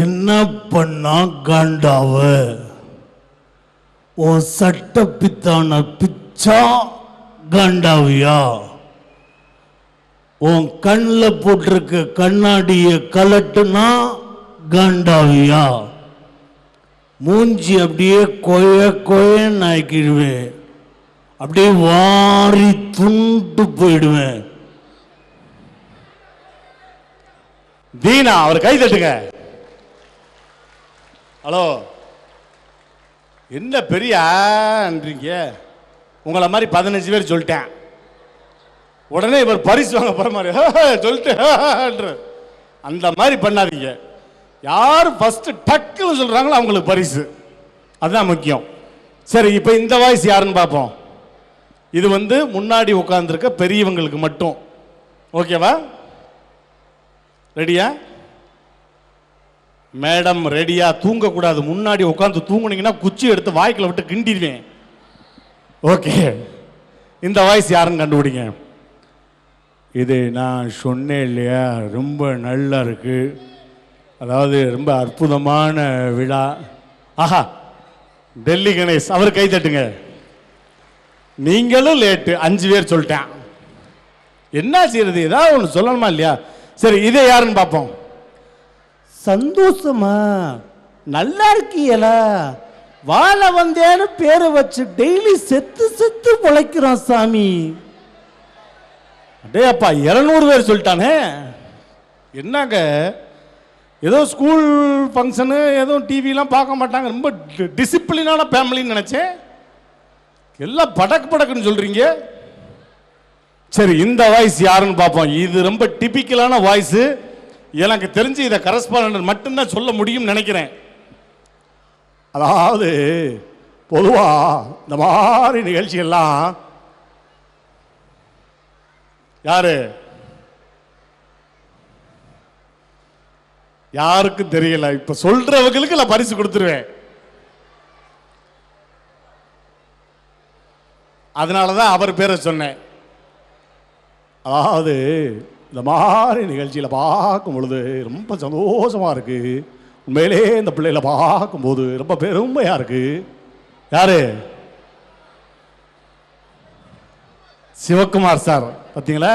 என்ன பண்ணா காண்டாவ? உன் சட்ட பித்தான பிச்சா காண்டாவியா? உன் கண்ணில் போட்டிருக்க கண்ணாடியை கலட்டுனா காண்டாவியா? மூஞ்சி அப்படியே கொய கொயன்னு ஆக்கிடுவேன். அப்படியே வாரி துண்டு போயிடுவேன். தீனா அவர் கை தட்டுங்க. ஹலோ. என்ன பெரியன்றீங்க? உங்களை மாதிரி பதினஞ்சு பேர் சொல்லிட்டேன். உடனே இவர் பரிசு வாங்க போகிற மாதிரி சொல்லிட்டு அந்த மாதிரி பண்ணாதீங்க. யார் ஃபஸ்ட்டு டக்குன்னு சொல்கிறாங்களோ அவங்களுக்கு பரிசு. அதுதான் முக்கியம். சரி இப்போ இந்த வாய்ஸ் யாருன்னு பார்ப்போம். இது வந்து முன்னாடி உட்காந்துருக்க பெரியவங்களுக்கு மட்டும். ஓகேவா ரெடியா மேடம் ரெடியா தூங்கக்கூடாது. முன்னாடி உட்காந்து தூங்குனீங்கன்னா குச்சி எடுத்து வாய்க்கில் விட்டு கிண்டிடுவேன். ஓகே. இந்த வாய்ஸ் யாருன்னு கண்டுபிடிங்க. இது நான் சொன்னேன் இல்லையா? ரொம்ப நல்லா இருக்கு. அதாவது ரொம்ப அற்புதமான விழா. ஆஹா. டெல்லி கணேஷ் அவர் கை தட்டுங்க. நீங்களும் லேட்டு. அஞ்சு பேர் சொல்லிட்டேன். என்ன செய்யறது? ஏதாவது ஒன்று சொல்லணுமா இல்லையா? சரி இதை யாருன்னு பார்ப்போம். சந்தோஷமா? நல்லா இருக்கியலா? வாழ வந்தேன்னு பேரை வச்சு டெய்லி செத்து செத்து பிழைக்கிறான் சாமி. அடே அப்பா இரநூறு பேர் சொல்லிட்டானே. என்னங்க? ஏதோ ஸ்கூல் ஃபங்க்ஷனு எதுவும் டிவிலாம் பார்க்க மாட்டாங்க. ரொம்ப டிசிப்ளினான ஃபேமிலின்னு நினச்சேன். எல்லாம் படக்கு படக்குன்னு சொல்கிறீங்க சரி இந்த வாய்ஸ் யாருன்னு பார்ப்போம். இது ரொம்ப டிபிக்கலான வாய்ஸு எனக்கு தெரிஞ்சு இதை கரஸ்பாண்டன்ட் மட்டும்தான் சொல்ல முடியும்னு நினைக்கிறேன். அதாவது பொதுவாக இந்த மாதிரி நிகழ்ச்சிகள்லாம் யாரு? யாருக்கும் தெரியல. இப்ப சொல்றவங்களுக்கு நான் பரிசு கொடுத்துருவேன். அதனாலதான் அவர் பேரை சொன்னேன். அதாவது இந்த மாதிரி நிகழ்ச்சியில் பார்க்கும் பொழுது ரொம்ப சந்தோஷமாக இருக்குது உண்மையிலே இந்த பிள்ளைகளை பார்க்கும்போது ரொம்ப பெருமையாக இருக்குது யார்? சிவகுமார் சார் பார்த்தீங்களா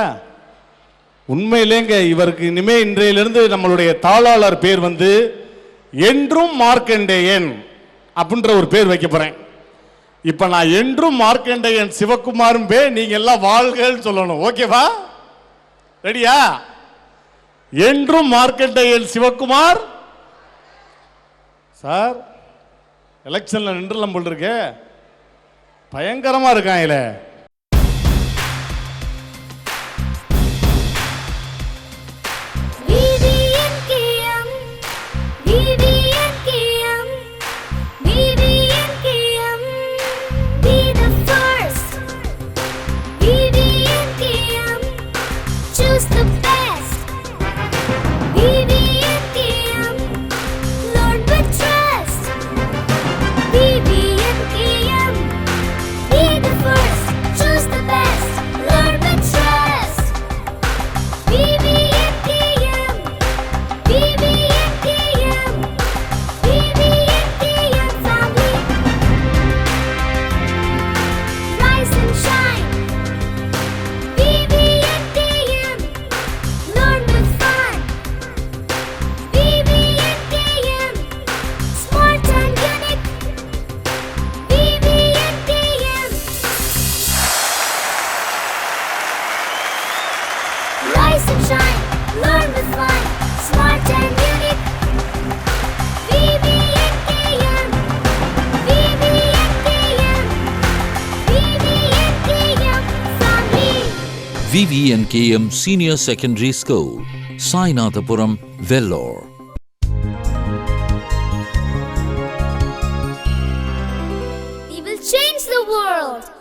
உண்மையிலேங்க இவருக்கு இனிமே இன்றையிலிருந்து நம்மளுடைய தாளாளர் பேர் வந்து என்றும் மார்க்கண்டேயன் அப்படின்ற ஒரு பேர் வைக்க போகிறேன் இப்போ நான் என்றும் மார்க்கண்டேயன் சிவகுமாரும் பே நீங்கள் எல்லாம் வாழ்கள்னு சொல்லணும். ஓகேவா? ரெடியா? என்றும் மார்க்கெட்டையில் சிவகுமார் சார் எலெக்ஷன்ல நின்றுலாம் போல் இருக்கு. பயங்கரமா இருக்கான் இதுல. Rise and shine, learn with fun, smart and unique. Family. VVNKM Senior Secondary School, Sainathapuram, Vellore. We will change the world.